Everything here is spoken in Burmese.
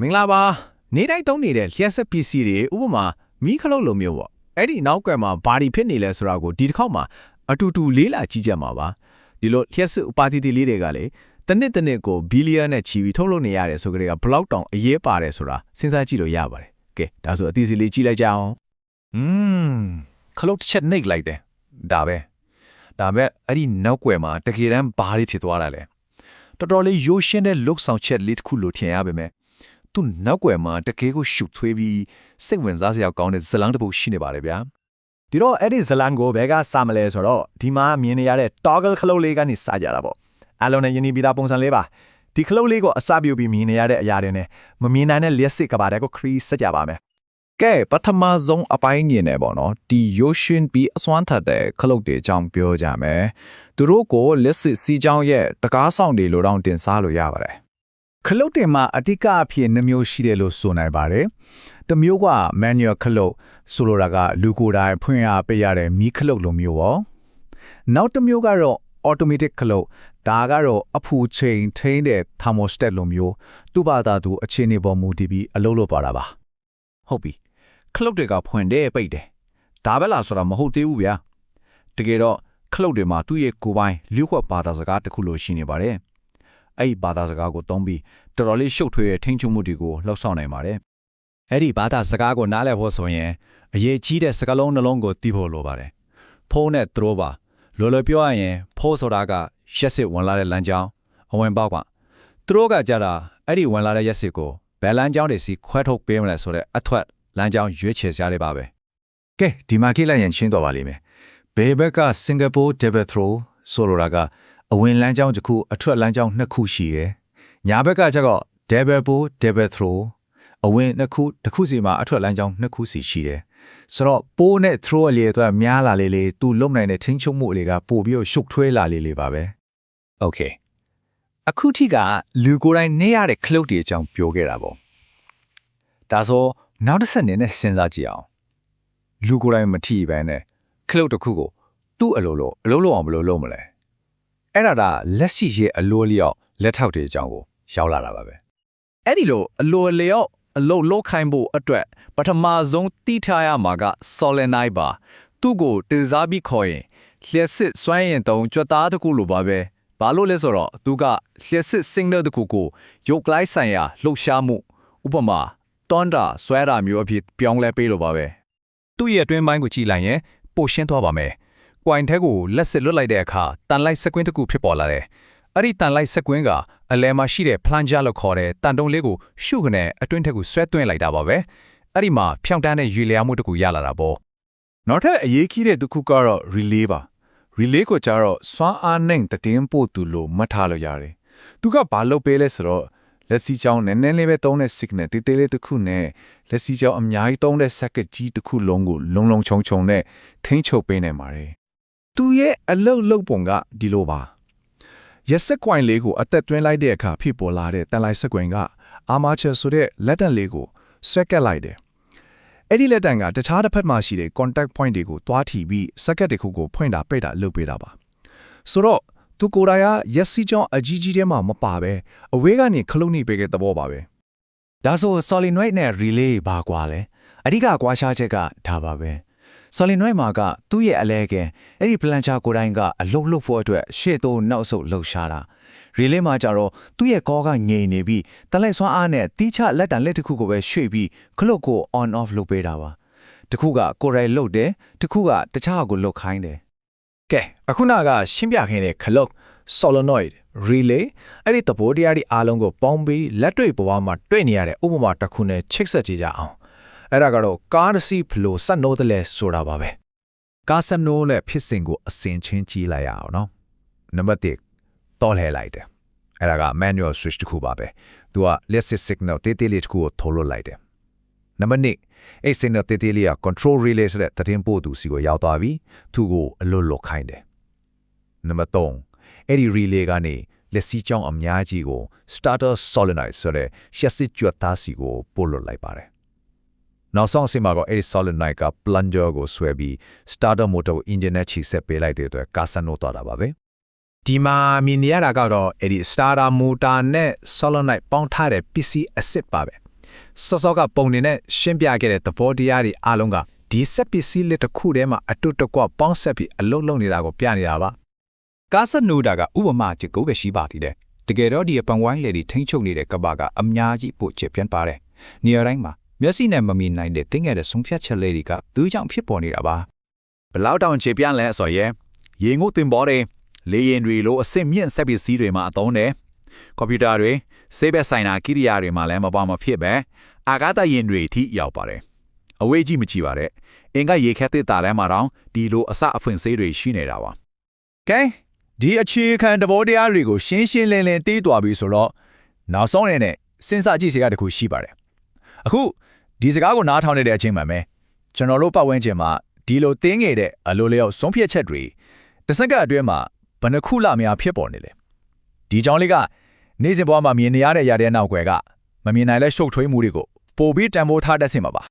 မင်္ဂလာပါနေတိုင်းသုံးနေတဲ့လျှက်ဆက်ပစ္စည်းတွေဥပမာမီးခလုတ်လိုမျိုးပေါ့အဲ့ဒီနောက်ကွယ်မှာဘာတွေဖြစ်နေလဲဆိုတာကိုဒီတစ်ခေါက်မှာအတူတူလေးလာကြည့်ကြမှာပါဒီလိုလျှက်ဆက်ဥပါတိတိလေးတွေကလေတစ်နှစ်တစ်နှစ်ကိုဘီလီယံနဲ့ချီပြီးထုတ်လုပ်နေရတယ်ဆိုကြတဲ့ကဘလောက်တောင်အရေးပါတယ်ဆိုတာစဉ်းစားကြည့်လို့ရပါတယ်ကဲဒါဆိုအသေးစိတ်လေးကြည့်လိုက်ကြအောင်อืมခလုတ်တစ်ချက်နှိပ်လိုက်တယ်ဒါပဲဒါပဲအဲ့ဒီနောက်ွယ်မှာတကယ်တမ်းဘာတွေဖြစ်သွားတာလဲတော်တော်လေးရိုးရှင်းတဲ့ look ဆောင်ချက်လေးတစ်ခုလို့ထင်ရပါမယ် သူနောက်ွယ်မှာတကယ်ကိုရှုပ်ထွေးပြီးစိတ်ဝင်စားစရာကောင်းတဲ့ဇလန်းတစ်ပုဒ်ရှိနေပါတယ်ဗျာဒီတော့အဲ့ဒီဇလန်ကိုဘဲကစမလဲဆိုတော့ဒီမှာမြင်နေရတဲ့ toggle ခလုတ်လေးကနေစကြတာပေါ့အလုံးနဲ့ယင်းပြီးသားပုံစံလေးပါဒီခလုတ်လေးကိုအစပြုပြီးမြင်နေရတဲ့အရာတွေနဲ့မမြင်နိုင်တဲ့လျှက်စစ်ကဘာတဲ့ကိုခရီးစကြပါမယ်ကဲပထမဆုံးအပိုင်းညင်နေပေါ့နော်ဒီရိုးရှင်းပြီးအစွမ်းထက်တဲ့ခလုတ်တွေအကြောင်းပြောကြမယ်သူတို့ကိုလက်စစ်စီချောင်းရဲ့တကားဆောင်တွေလိုတောင်တင်စားလို့ရပါတယ် ခလုတ်တင်မှာအတိကအဖြစ်နှမျိုးရှိတယ်လို့ဆိုနိုင်ပါတယ်တစ်မျိုးက manual ခလုတ်ဆိုလိုတာကလူကိုယ်တိုင်ဖွင့်ရပေးရတဲ့မီးခလုတ်လိုမျိုးပေါ့နောက်တစ်မျိုးကတော့ automatic ခလုတ်ဒါကတော့အဖူချိန်ထိန်းတဲ့ thermostat လိုမျိုးသူ့ဘာသာသူအခြေအနေပေါ်မူတည်ပြီးအလုပ်လုပ်ပါတာပါဟုတ်ပြီခလုတ်တွေကဖွင့်တယ်ပိတ်တယ်ဒါပဲလားဆိုတာမဟုတ်သေးဘူးဗျာတကယ်တော့ခလုတ်တွေမှာသူ့ရဲ့ကိုယ်ပိုင်လျှို့ဝှက်ဘာသာစကားတစ်ခုလိုရှိနေပါတယ် အဲ့ဒီဘာသာစကားကိုသုံးပြီးတော်တော်လေးရှုပ်ထွေးတဲ့ထိန်းချုပ်မှုတွေကိုလှောက်ဆောင်နိုင်ပါတယ်အဲ့ဒီဘာသာစကားကိုနားလည်ဖို့ဆိုရင်အရေးကြီးတဲ့စကားလုံးနှလုံးကိုသိဖို့လိုပါတယ်ဖုန်းနဲ့သရိုးပါလောလောပြောရရင်ဖိုးဆိုတာကရက်စစ်ဝင်လာတဲ့လမ်းကြောင်းအဝင်ပေါက်ကသရိုးကကြတာအဲ့ဒီဝင်လာတဲ့ရက်စစ်ကိုဘယ်လမ်းကြောင်းတွေစီခွဲထုတ်ပေးမလဲဆိုတဲ့အထွက်လမ်းကြောင်းရွေးချယ်ကြရပါပဲကဲဒီမှာကိလိုက်ရင်ရှင်းတော့ပါလိမ့်မယ်ဘေဘက်ကစင်ကာပူဒေဘက်သရိုဆိုလိုတာက အဝင်လမ်းကြောင်းတစ်ခုအထွက်လမ်းကြောင်းနှစ်ခုရှိတယ်။ညာဘက်ကကျတော့ double bow double throw အဝင်နှစ်ခုတစ်ခုစီမှာအထွက်လမ်းကြောင်းနှစ်ခုစီရှိတယ်။ဆိုတော့ bow နဲ့ throw အလေအတွက်များလာလေလေသူလုံနိုင်တဲ့ထိန်းချုပ်မှုအလေကပို့ပြီးရှုပ်ထွေးလာလေလေပါပဲ။ Okay အခုထိကလူကိုယ်တိုင်နေရတဲ့ cloud တွေအကြောင်းပြောခဲ့တာပေါ့။ဒါဆိုနောက်တစ်ဆက်နေနဲ့စဉ်းစားကြည့်အောင်လူကိုယ်တိုင်မထီပဲနဲ့ cloud တစ်ခုကိုသူ့အလိုလိုအလိုလိုအောင်ဘယ်လိုလုပ်မလဲ။ အဲ့ဒါကလက်ရှိရဲ့အလိုလျောက်လက်ထောက်တွေအကြောင်းကိုရောက်လာတာပါပဲအဲ့ဒီလိုအလိုအလျောက်အလုတ်လုတ်ခိုင်းဖို့အတွက်ပထမဆုံးတိထားရမှာက solenoid ပါသူ့ကိုတင်စားပြီးခေါ်ရင်လျှက်စစ်စွမ်းရင်တုံးကြွက်သားတစ်ခုလိုပါပဲဘာလို့လဲဆိုတော့သူကလျှက်စစ် signal တစ်ခုကိုရုပ်လိုက်ဆိုင်ရာလှုပ်ရှားမှုဥပမာတွန်တာဆွဲတာမျိုးအဖြစ်ပြောင်းလဲပေးလို့ပါပဲသူ့ရဲ့အတွင်းပိုင်းကိုကြည့်လိုက်ရင်ပိုရှင်းသွားပါမယ်။ ကွိုင်ထဲကိုလက်စစ်လွတ်လိုက်တဲ့အခါတန်လိုက်စက်ကွင်းတစ်ခုဖြစ်ပေါ်လာတယ်။အဲ့ဒီတန်လိုက်စက်ကွင်းကအလဲမှာရှိတဲ့ plunger လို့ခေါ်တဲ့တန်တုံးလေးကိုရှုခနဲ့အတွင်းထက်ကိုဆွဲသွင်းလိုက်တာပါပဲ။အဲ့ဒီမှာဖြောင်းတန်းတဲ့ရွေလျားမှုတစ်ခုရလာတာပေါ့နောက်ထပ်အရေးကြီးတဲ့တစ်ခုကတော့ relay ပါ relay ကိုကြတော့စွမ်းအားနဲ့တည်င်းပို့သူလို့မှတ်ထားလို့ရတယ်သူကဘာလုပ်ပေးလဲဆိုတော့လက်စီချောင်းနည်းနည်းလေးပဲတုံးတဲ့ signal တေးသေးလေးတစ်ခုနဲ့လက်စီချောင်းအများကြီးတုံးတဲ့ circuit ကြီးတစ်ခုလုံးကိုလုံလုံချုံချုံနဲ့ထိန်းချုပ်ပေးနိုင်ပါတယ် သူရဲ့အလုတ်လုတ်ပုံကဒီလိုပါရက်စက်ကွိုင်လေးကိုအသက်သွင်းလိုက်တဲ့အခါဖြစ်ပေါ်လာတဲ့တန်လိုက်စက်ကွိုင်ကအာမာချာဆိုတဲ့လက်တံလေးကိုဆွဲကက်လိုက်တယ်အဲ့ဒီလက်တံကတခြားတစ်ဖက်မှာရှိတဲ့ contact point တွေကိုတွားထီပြီး socket တစ်ခုကိုဖွင့်တာပိတ်တာလုပ်ပေးတာပါဆိုတော့သူကိုယ်တိုင်ကရက်စီချောင်းအကြီးကြီးထဲမှာမပါပဲအဝေးကနေခလုတ်နေပေးတဲ့သဘောပါပဲ။ဒါဆို solenoid နဲ့ relay ဘာကွာလဲ။အဓိကကွာခြားချက်ကဒါပါပဲ။ solenoid မှာကသူ့ရဲ့အလဲကဲအဲ့ဒီ plunger ကိုယ်တိုင်ကအလုတ်လုတ်ဖို့အတွက်ရှေ့သို့နောက်ဆုတ်လှုပ်ရှားတာ။ relay မှာကြတော့သူ့ရဲ့ကောကငြိမ်နေပြီးတလိုက်စွမ်းအားနဲ့တီးချလက်တံလက်တစ်ခုကိုပဲရွှေ့ပြီးခလုတ်ကို on off လုပ်ပေးတာပါ။တစ်ခုကကိုယ်တိုင်လှုပ်တယ်တစ်ခုကတခြားကိုလှုပ်ခိုင်းတယ်ကဲအခုနကရှင်းပြခင်းတဲ့ခလုတ် solenoid relay အဲ့ဒီသဘောတရားတွေအားလုံးကိုပေါင်းပြီးလက်တွေ့ဘဝမှာတွေ့နေရတဲ့ဥပမာတစ်ခုနဲ့ချိတ်ဆက်ကြည့်ကြအောင် အဲ့ဒါကတော့ကားတစ်စီးဘလို့စက်နိုးတယ်လဲဆိုတာပါပဲကားစက်နိုးနဲ့ဖြစ်စဉ်ကိုအစင်ချင်းကြည့်လိုက်ရအောင်နော်နံပါတ်1တော်လှည့်လိုက်တယ်အဲ့ဒါက manual switch တစ်ခုပါပဲသူက electric signal တေးသေးလေးတစ်ခုကိုထိုးလွှတ်လိုက်တယ်နံပါတ်2အဲ့ signal တေးသေးလေးက control relay ဆိုတဲ့သတင်းပို့သူစီကိုရောက်သွားပြီသူ့ကိုအလွတ်လွတ်ခိုင်းတယ်နံပါတ်3အဲ့ဒီ relay ကနေလက်စီချောင်းအများကြီးကို starter solenoid ဆိုတဲ့ရှက်စစ်ကြွတ်သားစီကိုပို့လွှတ်လိုက်ပါတယ် နောက်ဆုံးအဆင့်မှာတော့အဲ့ဒီ solenoid က plunger ကိုဆွဲပြီး starter motor ကို engine နဲ့ချိတ်ဆက်ပေးလိုက်တဲ့အတွက်ကားဆန်နိုးသွားတာပါပဲဒီမှာမြင်နေရတာကတော့အဲ့ဒီ starter motor နဲ့ solenoid ပေါင်းထားတဲ့ PC အစ်စ်ပါပဲစောစောကပုံနေနဲ့ရှင်းပြခဲ့တဲ့သဘောတရားတွေအားလုံးကဒီစက်ပစ္စည်းလက်တစ်ခုထဲမှာအတုတကွပေါင်းဆက်ပြီးအလုံးလုံးနေတာကိုပြနေတာပါကားဆက်နိုးတာကဥပမာချစ်ကိုပဲရှိပါသေးတယ်တကယ်တော့ဒီပန်ဝိုင်းလေဒီထိမ့်ချုပ်နေတဲ့ကဘာကအများကြီးပိုချစ်ပြန်ပါတယ်နေရာတိုင်းမှာ မျက်စိနဲ့မမြင်နိုင်တဲ့တင်းငယ်တဲ့ဆုံးဖြတ်ချက်လေးတွေကသူ့ကြောင့်ဖြစ်ပေါ်နေတာပါဘလောက်တောင်ခြေပြန့်လဲဆိုရင်ရေငုတ်တင်ပေါ်တယ်လေရင်တွေလိုအစ်စ်မြင့်ဆက်ပစ္စည်းတွေမှာအသုံးတယ်ကွန်ပျူတာတွေစေးဘက်ဆိုင်နာကိရိယာတွေမှာလည်းမပါမဖြစ်ပဲအာဂါတရင်တွေအထိရောက်ပါတယ်အဝေးကြီးမကြည့်ပါနဲ့အင်ကရေခက်တဲ့တာထဲမှာတော့ဒီလိုအစအဖွင့်ဆေးတွေရှိနေတာပါကဲဒီအခြေခံသဘောတရားတွေကိုရှင်းရှင်းလင်းလင်းသိသွားပြီဆိုတော့နောက်ဆုံးအနေနဲ့စဉ်းစားကြည့်စရာတစ်ခုရှိပါတယ်အခု ဒီစကားကိုနားထောင်နေတဲ့အချိန်မှာပဲကျွန်တော်တို့ပတ်ဝန်းကျင်မှာဒီလိုတင်းငယ်တဲ့အလိုလျောက်ဆုံးဖြတ်ချက်တွေတစ်စက္ကန့်အတွင်းမှာဘယ်နှခုလများဖြစ်ပေါ်နေလဲဒီကြောင့်လေးကနေ့စဉ်ဘဝမှာမြင်နေရတဲ့ຢာတဲ့နောက်ွယ်ကမမြင်နိုင်တဲ့ရှုပ်ထွေးမှုတွေကိုပိုပြီးတန်ဖိုးထားတတ်စင်ပါပါ